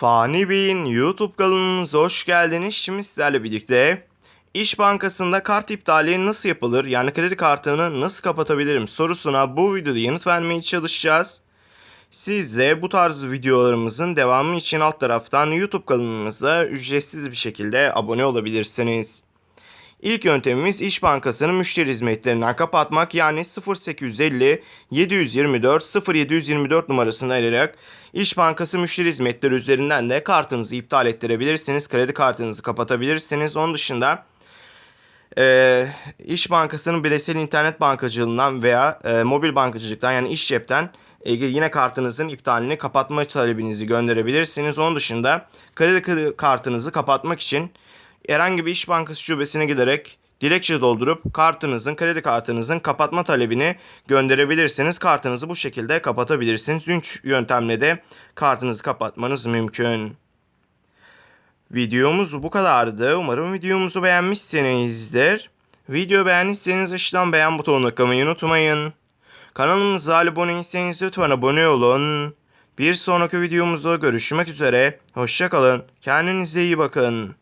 Fani Bey'in YouTube kanalımıza hoş geldiniz. Şimdi sizlerle birlikte İş Bankası'nda kart iptali nasıl yapılır? Yani kredi kartını nasıl kapatabilirim sorusuna bu videoda yanıt vermeye çalışacağız. Siz de bu tarz videolarımızın devamı için alt taraftan YouTube kanalımıza ücretsiz bir şekilde abone olabilirsiniz. İlk yöntemimiz İş Bankası'nın müşteri hizmetlerinden kapatmak yani 0850 724 0724 numarasını arayarak İş Bankası müşteri hizmetleri üzerinden de kartınızı iptal ettirebilirsiniz. Kredi kartınızı kapatabilirsiniz. Onun dışında e, İş Bankası'nın bireysel internet bankacılığından veya e, mobil bankacılıktan yani iş cepten e, yine kartınızın iptalini kapatma talebinizi gönderebilirsiniz. Onun dışında kredi kartınızı kapatmak için herhangi bir iş bankası şubesine giderek dilekçe doldurup kartınızın, kredi kartınızın kapatma talebini gönderebilirsiniz. Kartınızı bu şekilde kapatabilirsiniz. Üç yöntemle de kartınızı kapatmanız mümkün. Videomuz bu kadardı. Umarım videomuzu beğenmişsinizdir. Video beğendiyseniz aşağıdan beğen butonuna tıklamayı unutmayın. Kanalımıza abone değilseniz lütfen abone olun. Bir sonraki videomuzda görüşmek üzere. Hoşçakalın. Kendinize iyi bakın.